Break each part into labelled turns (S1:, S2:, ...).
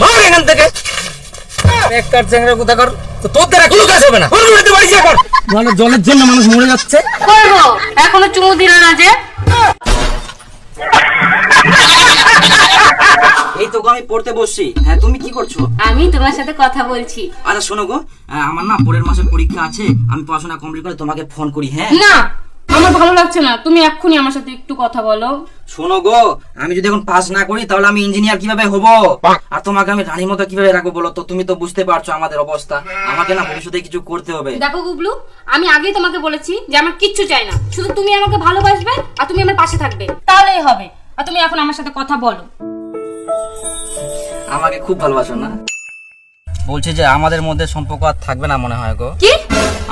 S1: ভাগ এখান থেকে। বেকার চ্যাংরা কোথা কর? তোর দ্বারা কোনো কাজ হবে না। ওর বাড়িতে বাড়ি যা কর মানে জলের জন্য মানুষ মরে যাচ্ছে।
S2: এখনও চুমু দিল না যে?
S3: এই তো গো আমি পড়তে বসছি। হ্যাঁ তুমি কি করছ?
S2: আমি তোমার সাথে কথা বলছি।
S3: আচ্ছা শোনো গো আহ, আমার না পরের মাসে পরীক্ষা আছে। আমি পড়াশোনা কমপ্লিট করে তোমাকে ফোন করি হ্যাঁ?
S2: না আমার ভালো লাগছে না। তুমি এক্ষুনি আমার সাথে একটু কথা বলো।
S3: শোনো গো আমি যদি এখন পাস না করি তাহলে আমি ইঞ্জিনিয়ার কীভাবে হব? আর তোমাকে আমি রানীর মতো কীভাবে রাখব বলো তো? তুমি তো বুঝতে পারছ আমাদের অবস্থা। আমাকে না ভবিষ্যতে কিছু করতে হবে।
S2: দেখো গুবলু আমি আগেই তোমাকে বলেছি যে আমার কিচ্ছু চাই না। শুধু তুমি আমাকে ভালোবাসবে আর তুমি আমার পাশে থাকবে। তাহলেই হবে। আর তুমি এখন আমার সাথে কথা বলো।
S3: আমাকে খুব ভালোবাসো না। বলছে যে আমাদের মধ্যে সম্পর্ক আর থাকবে না মনে হয় গো।
S2: কি?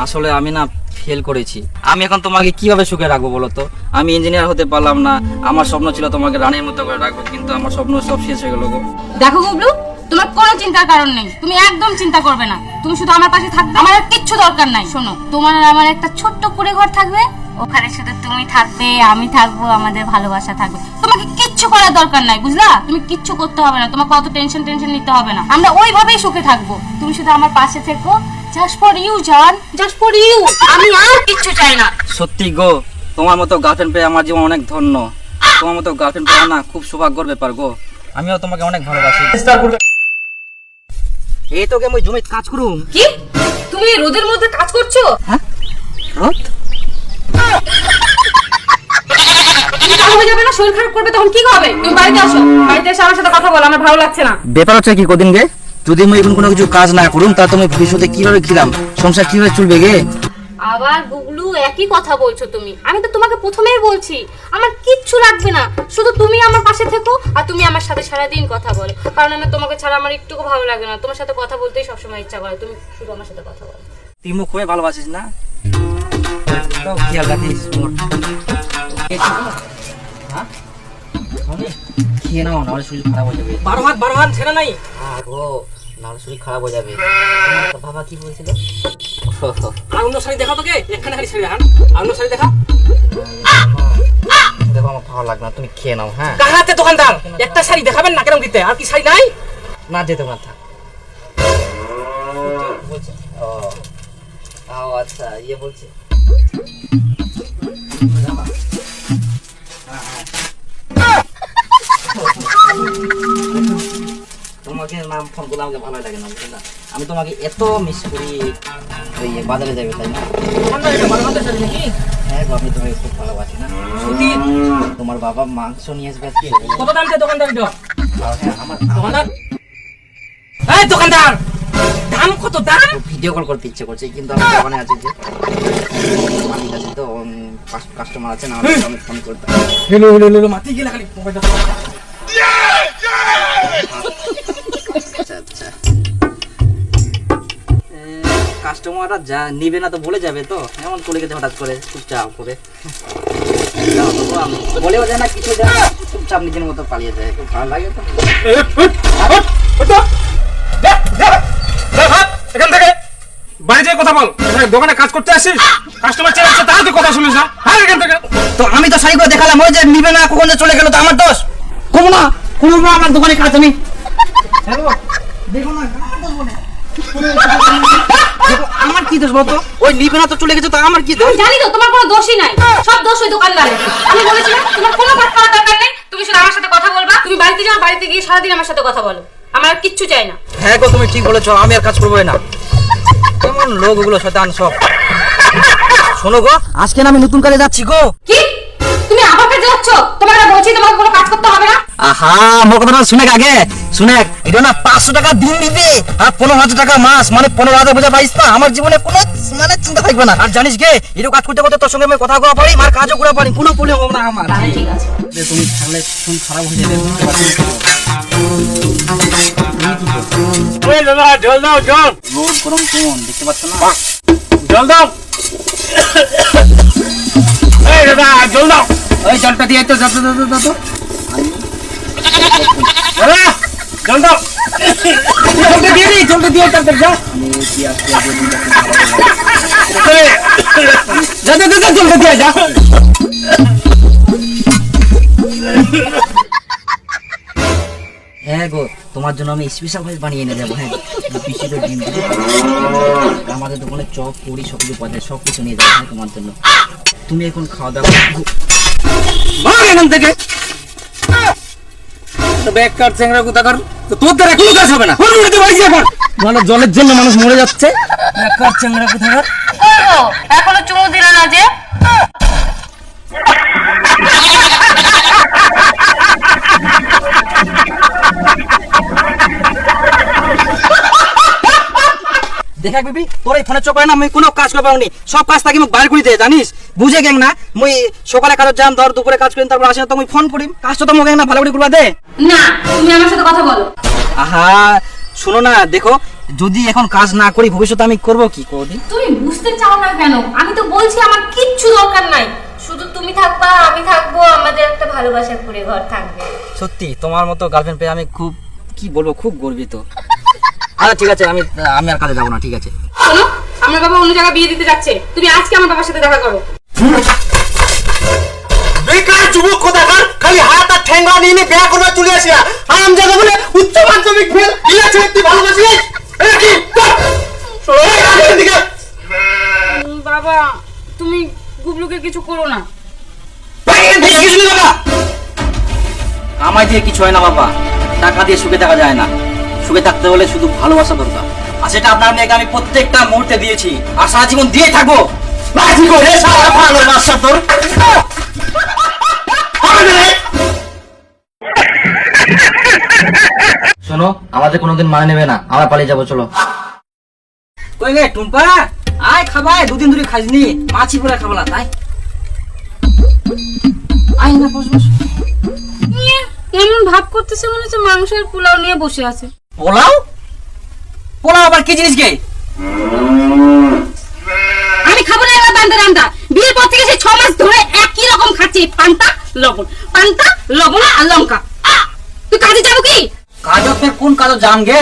S3: আসলে আমি না ফেল করেছি। আমি এখন তোমাকে কীভাবে সুখে রাখব বলো তো? আমি ইঞ্জিনিয়ার হতে পারলাম না, আমার স্বপ্ন ছিল তোমাকে রানীর মতো করে রাখব, কিন্তু আমার স্বপ্ন সব শেষ হয়ে গেল গো।
S2: দেখো গুবলু, তোমার কোনো চিন্তার কারণ নেই। তুমি একদম চিন্তা করবে না। তুমি শুধু আমার পাশে থাকবে। আমার আর কিচ্ছু দরকার নাই। শোনো, তোমার আর আমার একটা ছোট্ট কুড়ে ঘর থাকবে। ওখানে শুধু তুমি থাকবে, আমি থাকব, আমাদের ভালোবাসা থাকবে। তোমাকে কিচ্ছু করার দরকার নাই, বুঝলা? তুমি কিচ্ছু করতে হবে না। তোমাকে অত টেনশন টেনশন নিতে হবে না। আমরা ওইভাবেই সুখে থাকব। তুমি শুধু আমার পাশে থেকো জাস্ট ফর ইউ জান জাস্ট ফর ইউ আমি আর কিচ্ছু চাই না।
S3: সত্যি গো তোমার মতো গার্লফ্রেন্ড পেয়ে আমার জীবন অনেক ধন্য। তোমার মতো গার্লফ্রেন্ড পেয়ে না খুব সৌভাগ্যর ব্যাপার গো। আমিও তোমাকে অনেক ভালোবাসি। এই তোকে আমি জমি কাজ করুম।
S2: কি? তুমি রোদের মধ্যে কাজ করছ?
S3: হ্যাঁ?
S2: হয়ে যাবে না শরীর খারাপ করবে তখন কি হবে? তুমি বাড়িতে আসো। বাড়িতে এসে আমার সাথে কথা বলো আমার ভালো লাগছে না।
S3: ব্যাপার হচ্ছে কি কদিন গে? যদি আমি এখন কোনো কিছু কাজ না করুম তা তুমি ভবিষ্যতে কীভাবে খিলাম সংসার কীভাবে চলবে গে?
S2: আবার গুগলু একই কথা বলছো তুমি। আমি তো তোমাকে প্রথমেই বলছি আমার কিচ্ছু লাগবে না। শুধু তুমি আমার পাশে থেকো আর তুমি আমার সাথে সারাদিন কথা বলো। কারণ আমার তোমাকে ছাড়া আমার একটুকু ভালো লাগে না। তোমার সাথে কথা বলতেই সবসময় ইচ্ছা করে তুমি শুধু আমার সাথে কথা বলো।
S3: তুই মুখ খুবই ভালোবাসিস না? তো খেয়াল রাখিস? খেয়ে নাও নাহলে শরীর খারাপ হয়ে যাবে।
S1: বারো হাত বারো হাত ছেড়ে নাই?
S3: আর গো নাহলে শরীর খারাপ হয়ে যাবে। বাবা কি বলছিল?
S1: আর অন্য শাড়ি দেখা তোকে? এখানে খালি শাড়ি দেখান আর অন্য শাড়ি দেখা?
S3: দেখো আমার ভালো লাগবে না তুমি খেয়ে নাও হ্যাঁ?
S1: কাহাতে দোকানদার? একটা শাড়ি দেখাবেন না কেন দিতে? আর কি শাড়ি নাই?
S3: না যেতে না থাক। ও আচ্ছা ইয়ে বলছে। তোমাকে নাম ফোন করলে আমাকে ভালো লাগে না বুঝলে আমি তোমাকে এত মিস করি ওই বাজারে যাবে তাই না? হ্যাঁ গো, আমি তোমাকে খুব ভালোবাসি না?
S1: সত্যি?
S3: তোমার বাবা মাংস নিয়ে আসবে আজকে?
S1: কত দাম দিয়ে দোকানদার এটা
S3: হ্যাঁ আমার
S1: দোকানদার? এই দোকানদার! দাম কত দাম?
S3: ভিডিও কল করতে ইচ্ছে করছে কিন্তু আমার দোকানে আছে যে মালিক আছে তো কাস্টমার আছে না আমি ফোন করতাম।
S1: হেলো হেলো হেলো মাতি গেলে খালি মোবাইলটা
S3: কাস্টমাররা যা নিবে না তো বলে যাবে তো। এমন চলে গেছে হঠাৎ করে চুপচাপ করে। বলেও যায় না কিছু যায় না চুপচাপ নিজের মতো পালিয়ে যায় খুব ভালো লাগে তো।
S1: এখান থেকে। বাড়ি যেয়ে কথা বল দোকানে কাজ করতে আসিস কাস্টমার চেয়ে আসছে তার কথা শুনিস না হ্যাঁ এখান থেকে।
S3: তো আমি তো শাড়ি করে দেখালাম ওই যে নিবে না কখন যে চলে গেল তো আমার দোষ। কোনো না কোনো না আমার দোকানে কাজ আমি। দেখো না আমার কি দোষ বলতো? ওই নিবে না তো চলে গেছে তো আমার কি দোষ?
S2: জানি তো তোমার কোনো দোষই নাই। সব দোষ ওই দোকানদারের। আমি বলেছি না তোমার কোনো কাজ করার দরকার নেই। তুমি শুধু আমার সাথে কথা বলবা। তুমি বাড়িতে যাও বাড়িতে গিয়ে সারাদিন আমার সাথে কথা বলো। আমার কিচ্ছু চাই না।
S3: হ্যাঁ গো তুমি ঠিক বলেছ আমি আর কাজ করব না। কেমন লোক ওগুলো শয়তান সব। শোনো গো আজকে না আমি নতুন কাজে যাচ্ছি গো।
S2: কি? তুমি কাছে যাচ্ছ তোমাকে বলছি তোমাকে কোনো কাজ করতে হবে না?
S3: আহা মোর কথাটা শুনে আগে। শুনে এটা না পাঁচশো টাকা দিন দিবে আর পনেরো হাজার টাকা মাস মানে পনেরো হাজার বোঝা পাইস না আমার জীবনে কোনো মানে চিন্তা থাকবে না। আর জানিস গে এরকম কাজ করতে করতে তোর সঙ্গে আমি কথা কওয়া পারি আর কাজও করা পারি কোনো প্রবলেম হবে না আমার।
S2: ঠিক আছে।
S3: তুমি থাকলে শুন খারাপ হয়ে যাবে।
S1: জল দাও জল।
S3: রোদ গরম কোন? দেখতে পাচ্ছ না?
S1: জল দাও। এই দাদা জল দাও।
S3: ওই জলটা দিয়ে তো হ্যাঁ গো, তোমার জন্য আমি স্পেশাল ভাবে বানিয়ে এনে যাব হ্যাঁ। ডিম আমাদের দোকানে চপ, পুরি সব কিছু পাওয়া যায় সব কিছু নিয়ে যাব হ্যাঁ তোমার জন্য। তুমি এখন খাওয়া দাওয়া
S1: এখান থেকে। কোথাকার তো তোর দ্বারা কোনো কাজ হবে না। মানে জলের জন্য মানুষ মরে যাচ্ছে। বেকার চেংরা কোথাকার
S2: এখনও চুমু দিল না যে?
S3: দেখা বিবি তোর এই ফোনে না মুই কোনো কাজ পারিনি সব কাজ থাকি মোক বাইর করে দে জানিস? বুঝে গেং না মুই সকালে কাজ যাম ধর দুপুরে কাজ করিম তারপর আসে তো মুই ফোন করিম। কাজটা তো মোক না ভালো করে করবা দে।
S2: না তুমি আমার সাথে কথা বলো।
S3: আহা শোনো না দেখো যদি এখন কাজ না করি ভবিষ্যতে আমি করব কি? কোদিন
S2: তুমি বুঝতে চাও না কেন? আমি তো বলছি আমার কিচ্ছু দরকার নাই। শুধু তুমি থাকবা আমি থাকব আমাদের একটা ভালোবাসার পুরে ঘর থাকবে।
S3: সত্যি তোমার মতো গার্লফ্রেন্ড পেয়ে আমি খুব কি বলব খুব গর্বিত। আচ্ছা ঠিক আছে আমি আমি আর কাজে যাব না ঠিক আছে।
S2: শোনো আমার বাবা অন্য জায়গায় বিয়ে দিতে যাচ্ছে। তুমি আজকে আমার বাবার সাথে দেখা করো।
S1: বেকার যুবক কোথাকার খালি হাত আর ঠেঙ্গা নিয়ে নিয়ে বিয়া করবার চলে আসিয়া? আরাম জায়গা বলে উচ্চ মাধ্যমিক ফেল ইলা ছেড়ে তুই ভালোবাসিস? এটা কি।
S2: বাবা তুমি গুবলুকে কিছু করো না।
S1: কিছু বাবা।
S3: কামাই দিয়ে কিছু হয় না বাবা। টাকা দিয়ে সুখে থাকা যায় না। সুখে থাকতে হলে শুধু ভালোবাসা দরকার। আর সেটা আপনার মেয়েকে আমি প্রত্যেকটা মুহূর্তে দিয়েছি। আর সারা জীবন দিয়ে থাকব।
S1: বাজি করে সারা ভালোবাসা।
S3: শোনো আমাদের কোনোদিন মানে নেবে না। আমরা পালিয়ে যাব চলো। কই গে টুম্পা? আয় খাবাই দুদিন ধরে খাইনি মাছি পুরা খাবলা তাই। আয় না বস বস।
S2: ইয়ে, এমন ভাব করতেছে মনে হচ্ছে মাংসের পোলাও নিয়ে বসে আছে।
S3: পোলাও? পোলাও আবার কি জিনিস গে?
S2: আমি খাব না এবার বান্দা রান্দা। বিয়ের পর থেকে সেই ছ মাস ধরে একই রকম খাচ্ছি। পান্তা লবণ। পান্তা লবণ আর লঙ্কা। আহ! তুই কাজে যাব কি?
S3: কাজ আপনার কোন কাজ জান গে?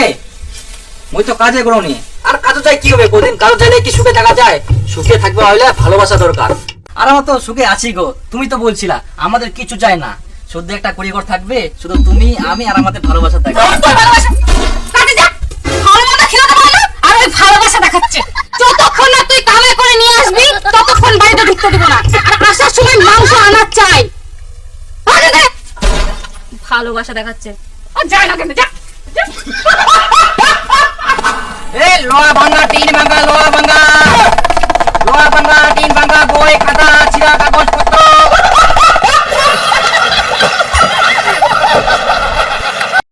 S3: মই তো কাজে করো নি। আর কাজ চাই কি হবে? কোদিন কাজ চাইলে কি সুখে থাকা যায়? সুখে থাকবে হইলে ভালোবাসা দরকার। আর আমরা তো সুখে আছি গো। তুমি তো বলছিলা আমাদের কিছু চাই না। শুধু একটা করিগর থাকবে শুধু তুমি আমি আর আমাদের ভালোবাসা থাকবে।
S2: ভালোবাসা দেখাচ্ছে যায় না কেন যা যা।
S3: এ লোহা ভাঙা টিন ভাঙা লোহা